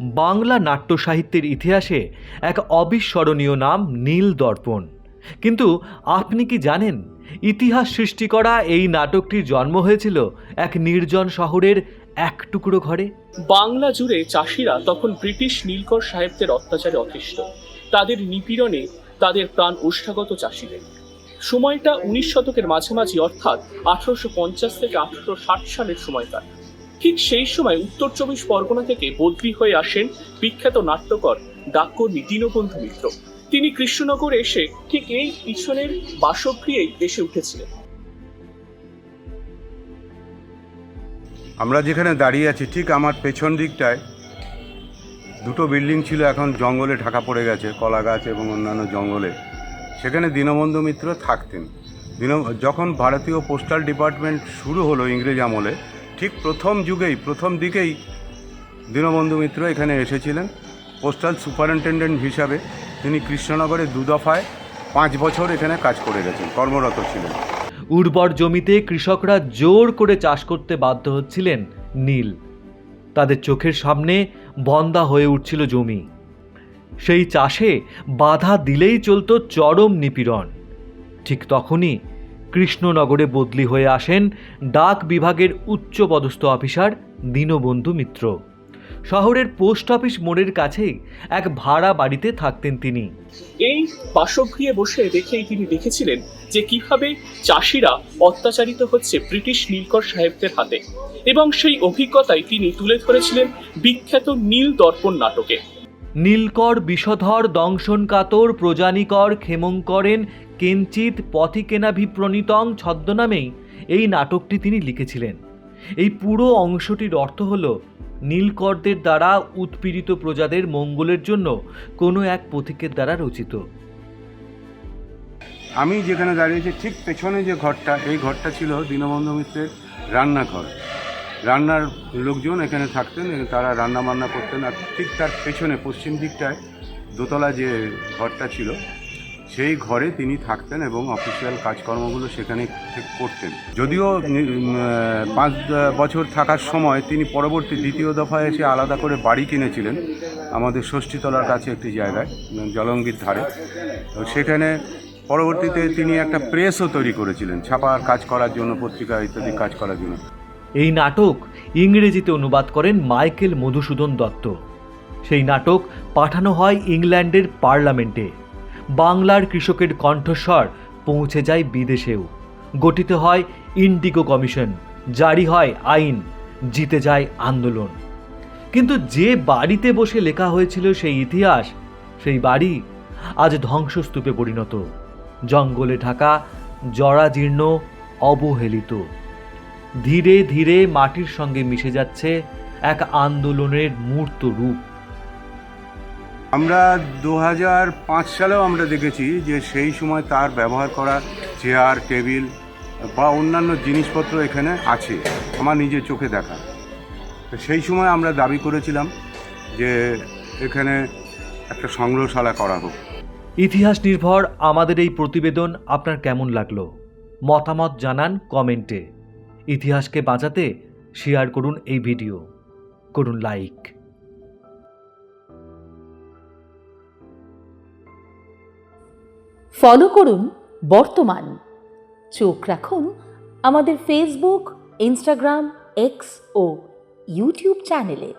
বাংলা নাট্য সাহিত্যের ইতিহাসে এক অবিস্মরণীয় নাম নীল দর্পণ। কিন্তু আপনি কি জানেন, ইতিহাস সৃষ্টি করা এই নাটকটির জন্ম হয়েছিল এক নির্জন শহরের এক টুকরো ঘরে? বাংলা জুড়ে চাষিরা তখন ব্রিটিশ নীলকর সাহেবদের অত্যাচারে অতিষ্ঠ। তাদের নিপীড়নে তাদের প্রাণ ওষ্ঠাগত চাষিদের। সময়টা উনিশ শতকের মাঝামাঝি, অর্থাৎ আঠারোশো পঞ্চাশ থেকে আঠারোশো ষাট সালের সময়কার। ঠিক সেই সময় উত্তর চব্বিশ পরগনা থেকে বদলি হয়ে আসেন বিখ্যাত নাট্যকর ডাককর্মী দীনবন্ধু মিত্র। তিনি কৃষ্ণনগরে এসে ঠিক এই পিছনের বাসগৃহেই এসে উঠেছিলেন। আমরা যেখানে দাঁড়িয়ে আছি, ঠিক আমার পেছন দিকটায় দুটো বিল্ডিং ছিল এখন জঙ্গলে ঢাকা পড়ে গেছে কলা গাছ এবং অন্যান্য জঙ্গলে। সেখানে দীনবন্ধু মিত্র থাকতেন। দীন যখন ভারতীয় পোস্টাল ডিপার্টমেন্ট শুরু হলো ইংরেজ আমলে ঠিক প্রথম যুগেই, প্রথম দিকেই দীনবন্ধু মিত্র এখানে এসেছিলেন। পোস্টাল সুপারিনটেন্ডেন্ট হিসাবে তিনি কৃষ্ণনগরে দু দফায় পাঁচ বছর এখানে কাজ করে গেছেন, কর্মরত ছিলেন। উর্বর জমিতে কৃষকরা জোর করে চাষ করতে বাধ্য হচ্ছিলেন নীল। তাদের চোখের সামনে বন্দা হয়ে উঠছিল জমি। সেই চাষে বাধা দিলেই চলতো চরম নিপীড়ন। ঠিক তখনই কৃষ্ণনগরে বদলি হয়ে আসেন ডাক বিভাগের উচ্চপদস্থ অফিসার দীনবন্ধু মিত্র। শহরের পোস্ট অফিস মোড়ের কাছেই এক ভাড়া বাড়িতে থাকতেন তিনি। এই বাসগৃহে বসে দেখেই তিনি দেখেছিলেন যে কীভাবে চাষিরা অত্যাচারিত হচ্ছে ব্রিটিশ নীলকর সাহেবদের হাতে। এবং সেই অভিজ্ঞতাই তিনি তুলে ধরেছিলেন বিখ্যাত নীল দর্পণ নাটকে। নীলকর বিষধর দংশনকাতর প্রজানিকর ক্ষেমঙ্করেন কেঞ্চিত পথিকেনাভিপ্রণীতং ছদ্মনামেই এই নাটকটি তিনি লিখেছিলেন। এই পুরো অংশটির অর্থ হল, নীলকরদের দ্বারা উৎপীড়িত প্রজাদের মঙ্গলের জন্য কোনো এক পথিকের দ্বারা রচিত। আমি যেখানে দাঁড়িয়েছি, ঠিক পেছনে যে ঘরটা, এই ঘরটা ছিল দীনবন্ধু মিত্রের রান্নাঘর। রান্নার লোকজন এখানে থাকতেন তারা রান্না বান্না করতেন, আর ঠিক তার পেছনে, পশ্চিম দিকটায় দোতলা যে ঘরটা ছিল, সেই ঘরে তিনি থাকতেন এবং অফিসিয়াল কাজকর্মগুলো সেখানে করতেন। যদিও পাঁচ বছর থাকার সময় তিনি পরবর্তী দ্বিতীয় দফায় এসে আলাদা করে বাড়ি কিনেছিলেন আমাদের ষষ্ঠীতলার কাছে একটি জায়গায়, জলঙ্গির ধারে। সেখানে পরবর্তীতে তিনি একটা প্রেসও তৈরি করেছিলেন, ছাপার কাজ করার জন্য, পত্রিকা ইত্যাদি কাজ করার জন্য। এই নাটক ইংরেজিতে অনুবাদ করেন মাইকেল মধুসূদন দত্ত। সেই নাটক পাঠানো হয় ইংল্যান্ডের পার্লামেন্টে। বাংলার কৃষকের কণ্ঠস্বর পৌঁছে যায় বিদেশেও। গঠিত হয় ইন্ডিগো কমিশন, জারি হয় আইন, জিতে যায় আন্দোলন। কিন্তু যে বাড়িতে বসে লেখা হয়েছিল সেই ইতিহাস, সেই বাড়ি আজ ধ্বংসস্তূপে পরিণত। জঙ্গলে ঢাকা জরাজীর্ণ, অবহেলিত। ধীরে ধীরে মাটির সঙ্গে মিশে যাচ্ছে এক আন্দোলনের মূর্ত রূপ। আমরা দু হাজার পাঁচ সালেও আমরা দেখেছি যে সেই সময় তার ব্যবহার করা চেয়ার টেবিল বা অন্যান্য জিনিসপত্র এখানে আছে আমার নিজের চোখে দেখা। সেই সময় আমরা দাবি করেছিলাম যে এখানে একটা সংগ্রহশালা করা হোক ইতিহাস নির্ভর আমাদের এই প্রতিবেদন আপনার কেমন লাগল? মতামত জানান কমেন্টে। ইতিহাসকে বাঁচাতে শেয়ার করুন এই ভিডিও করুন লাইক ফলো করুন বর্তমান। চোখ রাখুন আমাদের ফেসবুক ইনস্টাগ্রাম এক্স ও ইউটিউব চ্যানেলে